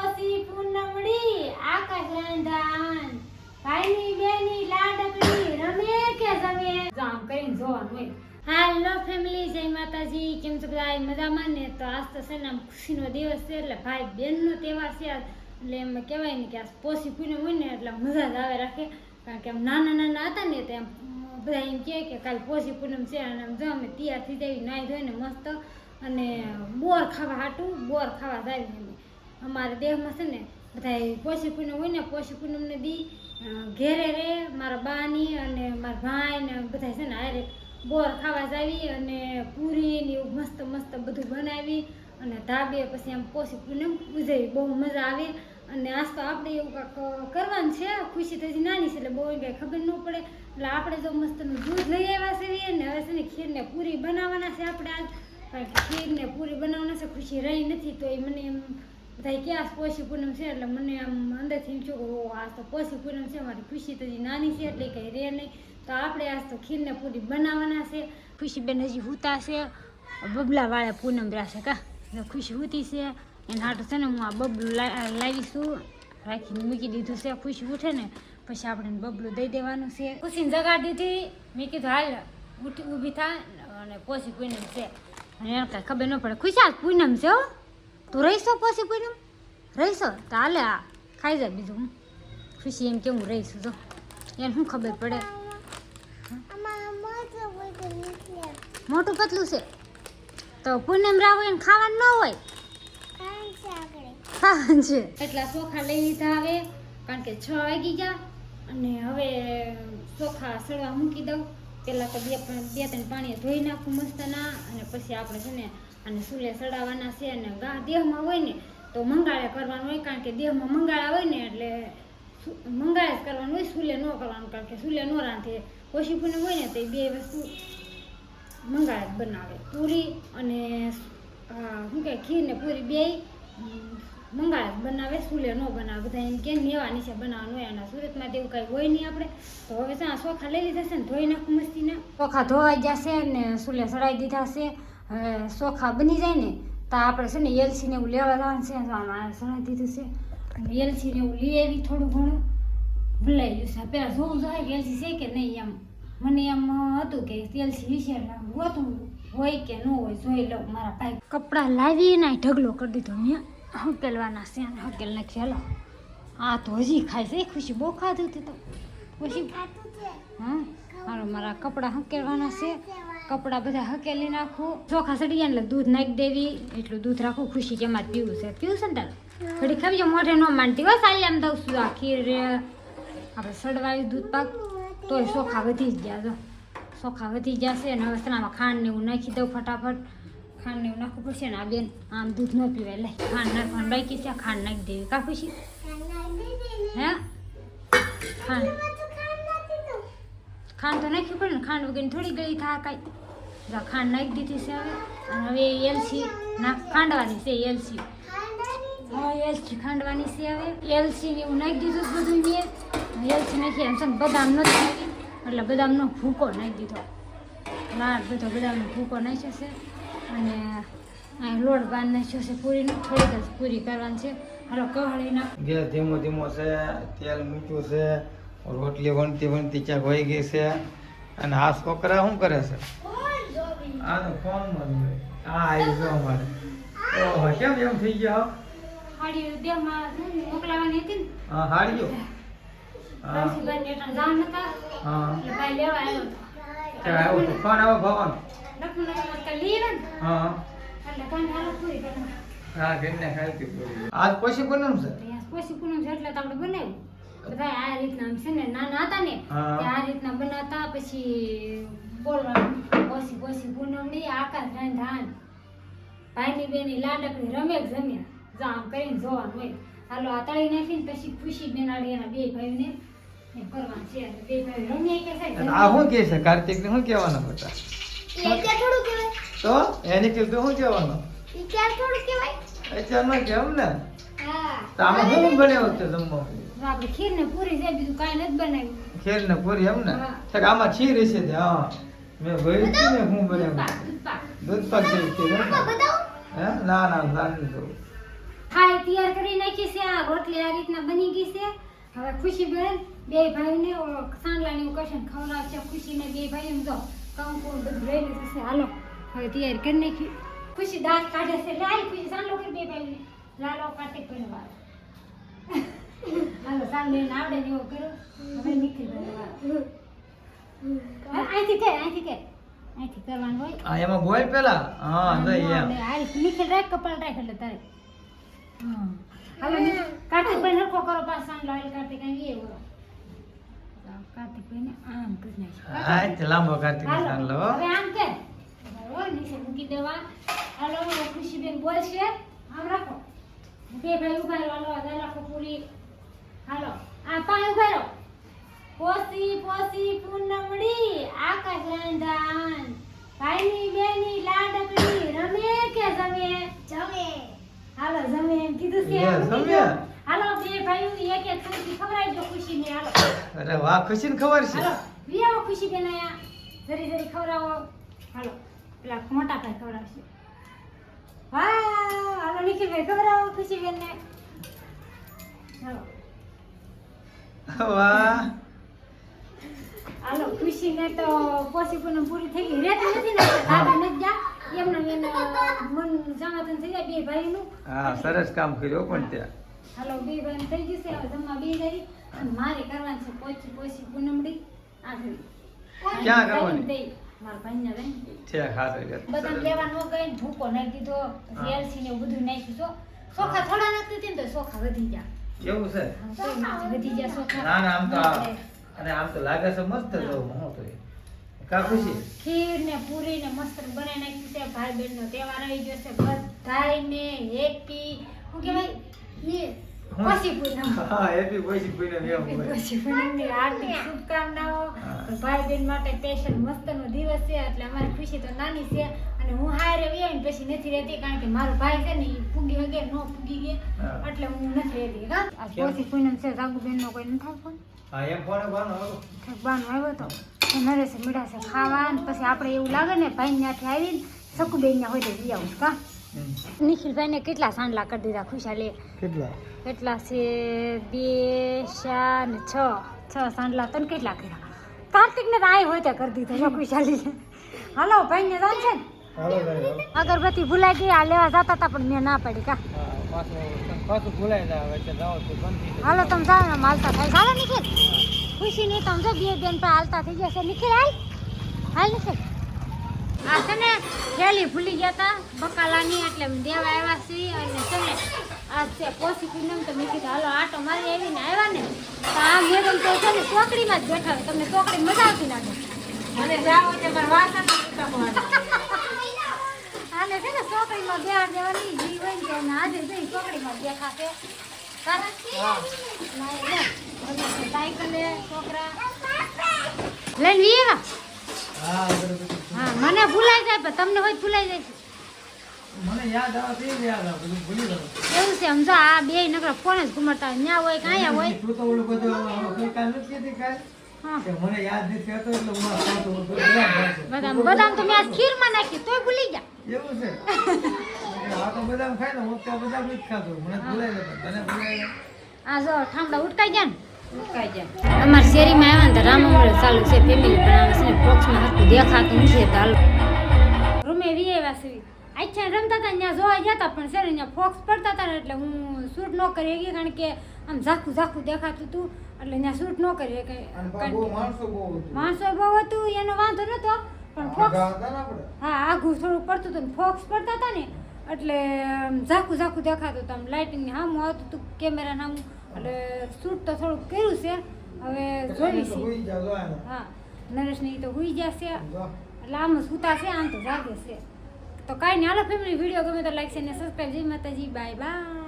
પોસી પૂનમડી આકાશ રંધાન. ભાઈની બેની લાડકડી રમે કે જમે? જામ કરીને જોવાનું હોય. હાલો ફેમિલી જય માતાજી કેમ છો બધા? મજામાં ને? તો આજ તો છે ને ખુશીનો દિવસ છે એટલે ભાઈ બહેનનો તહેવાર છે. એટલે એમ કહેવાય ને કે આ પોસી પૂનમ હોય ને એટલે મજા જ આવે રાખે. કારણ કે આમ નાના નાના હતા ને તો એમ બધા એમ કહે કે કાલ પોસી પૂનમ છે અને આમ જો અમે તૈયાર થઈ જાય નાહી ધોઈને મસ્ત અને બોર ખાવા હાટું બોર ખાવા જાય અમારા દેહમાં છે ને બધા પોષી પૂનમ હોય ને, પોષી પૂનમને દી ઘેરે રે, મારા બાની અને મારા ભાઈ ને બધા છે ને હારે બોર ખાવા જાવી અને પૂરી ને એવું મસ્ત મસ્ત બધું બનાવી અને ધાબે પછી આમ પોષી પૂનમ ઉજવી. બહુ મજા આવે. અને આજ તો આપણે એવું કાંઈક કરવાનું છે. ખુશી તો હજી નાની છે એટલે બહુ કંઈ ખબર ન પડે. એટલે આપણે જો મસ્તનું દૂધ લઈ આવ્યા છે ને હવે છે ને ખીરને પૂરી બનાવવાના છે આપણે આજ. કારણ કે ખીરને પૂરી બનાવવાના છે, ખુશી રહી નથી તો એ મને એમ બધા આ પોષી પૂનમ છે એટલે મને આમ અંદરથી એમ છું કે ઓ આ તો પોષી પૂનમ છે મારી ખુશી તો હજી નાની છે એટલે કંઈ રહે નહીં તો આપણે આજ તો ખીરને પૂરી બનાવવાના છે ખુશીબેન હજી હુતા છે બબલાવાળા પૂનમ છે કા ખુશી હુતી છે એને હાટું છે ને હું આ બબલું લાવીશું રાખીને મૂકી દીધું છે ખુશી ઉઠે ને પછી આપણે બબલું દઈ દેવાનું છે ખુશીને જગાડી દીધી મેં કીધું હાલ ઉઠી ઊભી થાય અને પોષી પૂનમ છે અને એને કાંઈ ખબર ન પડે ખુશી આજ પૂનમ છે હો તું રહીશો પછી પૂનમ રહીશો? તો હાલે આ. ખાઈ જાય બીજું હું. ખુશી એમ કે હું રહીશું? જો. એને શું ખબર પડે? મોટું પતલું છે. તો પૂનમ રાવ એને ખાવાનું ન હોય? ખાવાનું છે. એટલા ચોખા લઈ લીધા હવે. કારણ કે છ વાગી ગયા. અને હવે ચોખા સળવા મૂકી દઉં. પહેલાં તો બે પણ બે ત્રણ પાણીએ ધોઈ નાખું મસ્તના. અને પછી આપણે છે ને અને સૂલે સડાવવાના છે અને ગા દેહમાં હોય ને, તો મંગાળે કરવાનું હોય, કારણ કે દેહમાં મંગાળા હોય ને, એટલે મંગાળે જ કરવાનું હોય સૂલે ન કરવાનું, કારણ કે સૂલે ન રાંધે. ઓછી પૂનમ હોય ને, તો એ બે વસ્તુ મંગાળે જ બનાવે. પૂરી અને શું કહે, ખીર ને પૂરી બે મંગાળે બનાવે સૂલે ન બનાવે. બધા એમ કે નેવાની છે બનાવવાનું હોય અને સુરતમાં તેવું કાંઈ હોય નહીં આપણે. તો હવે ત્યાં ચોખા લઈ લીધા છે ને, ધોઈ નાખું મસ્તીને. ચોખા ધોવાઈ જશે ને સૂલે સડાઈ દીધા છે. ચોખા બની જાય ને તો આપણે છે ને એલસીને એવું લેવા જવાનું છે સડાઈ દીધું છે. અને એલસીને એવું લઈ આવી થોડું ઘણું. ભૂલાઈ ગયું છે. પહેલાં જોવું જોઈએ કે એલસી છે કે નહીં એમ. મને એમ હતું કે એલસી વિશે ગોતું હોય કે ન હોય જોઈ લઉં મારા ભાઈ. કપડાં લાવીને ઢગલો કરી દીધો મેં હકેલવાના છે અને હકેલ નાખી હેલો. આ તો હજી ખાય છે. ખુશી બહુ ખાધું હતું તો. ખુશી હા મારા કપડાં હકેલવાના છે. કપડાં બધા હકેલી નાખું. ચોખા સડી જાય એટલે દૂધ નાખી દેવી. એટલું દૂધ રાખું ખુશી કે એમાં પીવું છે. પીવું છે ને તારું? ઘડી ખાવી મોઢે ન માનતી હોય સારી આમ દઉં છું આ ખીર રે આપણે સડવાયું દૂધ પાક. તોય ચોખા વધી જ ગયા તો ચોખા વધી જશે અને હવે સણામાં ખાંડ ને એવું નાખી દઉં ફટાફટ. ખાંડ ને એવું નાખવું પડશે ને આ બેન આમ દૂધ ન પીવાય. લે ખાંડ નાખવાનું બાકી છે. ખાંડ નાખી દેવી. કા ખુશી? હે? ખાંડ. ખાંડ તો. નાખવી પડે ને ખાંડ વગેરે થોડી ગળી થાય કાંઈ. જો ખાંડ નાખી દીધી છે હવે. અને હવે એલસી ના ખાંડવાની છે એલસી. એલસી એલચી ખાંડવાની છે હવે. એલસી ને એવું નાખી દીધું બધું મેં. એલચી નાખી એમ છે બદામ નથી નાખી. એટલે બદામનો ભૂકો નાખી દીધો. લાડ બધો બદામનો ભૂકો નાખ્યો છે. અને અહીં લોટ બાંધ નાખ્યો છે પૂરીનો. થોડીક જ પૂરી કરવાની છે. હાલો કહાળી નાખ. ગેસ ધીમો ધીમો છે. તેલ મીઠું છે. રોટલી વણતી વણતી ચાક વહી ગઈ છે. અને આ છોકરા શું કરે છે? આ તો ફોનમાં જ હોય. આ આવી ગયો અમારે. ઓહો કેમ એમ થઈ ગયો હાડી દેહમાં મોકલાવાની હતી ને. હા હાડીઓ? હા. હા. ભાઈ લેવા આવ્યો આવ્યો? તો ફોન હા. હા ઘરને પૂરી. આજ પછી પૂનમ છે? પછી પૂનમ છે એટલે તો આપણે બનાવ્યું. બધા આ રીતના છે ને નાના હતા ને આ રીતના બનાતા પછી બોલવાનું ઓછી પૂનમની આકાશ રાંધાન ભાઈની બેની લાડકડી રમે જમ્યા જામ કરીને જોવાનું હોય. હાલો આ તળી નાખીને પછી ખુશી બેનાડી એના બે ભાઈને. કરવાનું છે બે ભાઈ રમે કે અને આ શું કે છે? કાર્તિક ને શું કહેવાના હતા? થોડું કહેવાય? તો એને કીધું શું કહેવાનું? ક્યારે થોડું કહેવાય? અત્યારમાં કેમ ને આમાં શું બનાવ્યું છે જમવાનું આપણે ખીર ને પૂરી છે બીજું કાંઈ નથી બનાવ્યું. ખીર ને પૂરી એમ ને. આમાં ખીર હશે તે હા મેં ભરી હતી ને હું બને દૂધ પાક એમ ને? હે? ના ના ના નથી જોવું. હા એ તૈયાર કરી નાખી છે આ રોટલી આ રીતના બની ગઈ છે. હવે ખુશીબેન બે ભાઈને સાંડલાની એવું કશે ખવડાવશે. ખુશીને બે ભાઈને જો કંકુ બધું રેડી થશે. હાલો હવે તૈયાર કરી નાખી. ખુશી દાંત કાઢે છે. લાલ ખુશી સાંડલો કરી બે ભાઈને. લાલો કાટે કરીને વાર હાલો સાંડલે આવડે ને એવો કરો હવે નીકળી ગયો અહીંથી કે અહીંથી કે. અહીંથી કરવાનું હોય. આ એમાં બોલ પેલા. હા તો એમ. હાલ નીકળ રાખ કપાળ રાખ એટલે તારે. હા હવે કાર્તિકભાઈ નરખો કરો સાંડલો હાલ કાર્તિક અહીં એ ભાઈ ને આમ કરી નાખ. હા તે લાંબો કાર્તિક હાલો, લો હવે આમ કે. બરાબર નીચે મૂકી દેવા. હાલો હવે બોલ છે. આમ રાખો. બે ભાઈ ઊભા રહો હાલો પૂરી. હાલો આ પાંચ ઊભા રહો. પોસી પોસી પૂનમડી આકાશ રાંધાન. ભાઈની બેની લાડકડી રમે કે જમે? જમે. હાલો જમે એમ કીધું છે. જમે. હાલો બે ભાઈઓ એક એક ખુશી ખવડાવી દો ખુશીને હાલો. અરે વાહ ખુશી ને ખબર છે હાલો વી ખુશી બેનાયા જરી જરી ખવડાવો. હાલો પેલા મોટા ભાઈ ખવડાવશે. વાહ હાલો નિખિલભાઈ ખવડાવો ખુશી બેન ને હાલો. વાહ. ખુશી ને તો પોસી પૂનમ પૂરી થઈ ગઈ. રેતી નથી ને દાદા નથી જા એમને એને મન સમાધાન થઈ જાય બે ભાઈનું. હા સરસ કામ કર્યો પણ ત્યાં. હાલો બે ભાઈ થઈ ગયું છે હવે જમવા બે જઈ અને મારે કરવાનું છે પોચી પોચી પૂનમડી આખરી ક્યાં કરવાની? મારા. લેવાનો ગઈ ભૂકો નાખી દીધો પછી ને બધું નાખ્યું તો ચોખા થોડા નાખતી હતી ને તો ચોખા વધી ગયા. છે? વધી ગયા ચોખા ના ના આમ તો અને આમ તો લાગે છે મસ્ત જો હું તો કા ખુશી? ખીર ને પૂરી ને મસ્ત બનાવી નાખ્યું છે. ભાઈ બહેન નો તહેવાર આવી ગયો છે. બધાય ને હેપી હું કહેવાય? ને? પછી પૂનમ. હા હેપી પછી પૂનમ એમ પછી પૂનમની હાર્દિક શુભકામનાઓ. ભાઈ બહેન માટે સ્પેશિયલ મસ્તનો દિવસ છે. એટલે અમારી ખુશી તો નાની છે. અને હું હારે ને પછી નથી રહેતી કારણ કે મારો ભાઈ છે ને એ ફૂગી વગેરે નો ફૂગી ગયા. એટલે હું નથી રહેતી. હા? આ? પોસી પૂનમ છે રાગુબેન નો કોઈ નથી ફોન હા ફોને બાનો. બાનો આવ્યો. તો. નરેશે મીઠાશે ખાવા ને પછી આપણે એવું લાગે ને ભાઈ ત્યાંથી આવીને સકુબેન હોય તો જઈ આવું કા. નિખિલભાઈ ને કેટલા સાંડલા કરી દીધા ખુશાલે? કેટલા? કેટલા છે? બે ચાર ને છ. છ સાંડલા તને કેટલા કર્યા? કાર્તિક ને તો આય હોય ત્યાં કરી દીધો ખુશાલી. હાલો ભાઈ ને જાણ છે ને. હાલો ભાઈ હાલો અગરબત્તી ભૂલાઈ ગઈ આ લેવા જતા હતા પણ મેં ના પડી કા? હાલો તમે જાઓ ને માલતા થાય. ચાલો નિખિલ. ખુશી નહીં તમે જો બે બેન પર હાલતા થઈ જશે નિખિલ હાલ. હાલ નિખિલ. આ છે ને થેલી ભૂલી ગયા હતા બકાલાની એટલે દેવા આવ્યા છીએ અને છે ને આ છે પોસી પૂનમ તો મેં કીધું હાલો આટો મારી આવીને આવ્યા ને તો આ મેડમ તો છે ને ચોકડીમાં જ બેઠા તમને ચોકડી મજા આવતી લાગે અને જાઓ પણ વાસણ આને છે ને ચોકડીમાં બેહાડ દેવાની જી હોય ને તેને આજે જઈ ચોકડીમાં. સાયકલે છોકરા લઈને વી હા મને ભૂલાઈ જાય પણ તમને હોય ભૂલાઈ જાય છે. મને યાદ આવે તો યાદ આવે બધું ભૂલી ગયો એવું છે સમજો આ બે નકરા ફોન જ ઘુમાડતા ન્યા હોય કે હોય તું તો ઓલું બધું કામ નથી કાંઈ? હા કે મને યાદ નથી રહેતો એટલે હું આ ખાતો હોઉં. બધું યાદ રહે છે. બદામ બદામ તો મેં આજ ખીરમાં નાખી તોય ભૂલી ગયા એવું છે? આ તો બદામ ખાય ને હું તો બદામ નથી ખાતો. મને ભૂલાઈ ગયો તને ભૂલાઈ આ જો ઠામડા ઉટકાઈ ગયા ને? ઉટકાઈ જાય અમારી શેરીમાં આવ્યા ને તો રામમંગળ ચાલુ છે ફેમિલી આવે છે ને બોક્સમાં હતું દેખાતું નથી તો હાલો. રૂમે વી આવ્યા છે. આચ્છા રમતા હતા ત્યાં જોવા ગયા હતા પણ છે ને ત્યાં ફોક્સ પડતા હતા ને એટલે હું શૂટ ન કરી શકી કારણ કે આમ ઝાખું ઝાખું દેખાતું હતું એટલે ત્યાં શૂટ ન કરી માણસો બહુ હતું. માણસો બહુ હતું એનો વાંધો નતો પણ ફોક્સ? હા આઘું થોડું પડતું હતું ને ફોક્સ પડતા હતા ને એટલે ઝાખું ઝાખું દેખાતું હતું. આમ લાઇટિંગ સામું આવતું હતું કેમેરા સામું એટલે શૂટ તો થોડુંક કર્યું છે હવે જોઈ તો છે હુઈ જાઓ, જો આને. હા નરેશને તો હુઈ જશે. એટલે આમ જ સૂતા છે આમ તો જાગે છે. તો કાંઈ નહીં હાલો ફેમિલી વીડિયો ગમે તો લાઈક છે ને સબસ્ક્રાઈબ જય માતાજી બાય બાય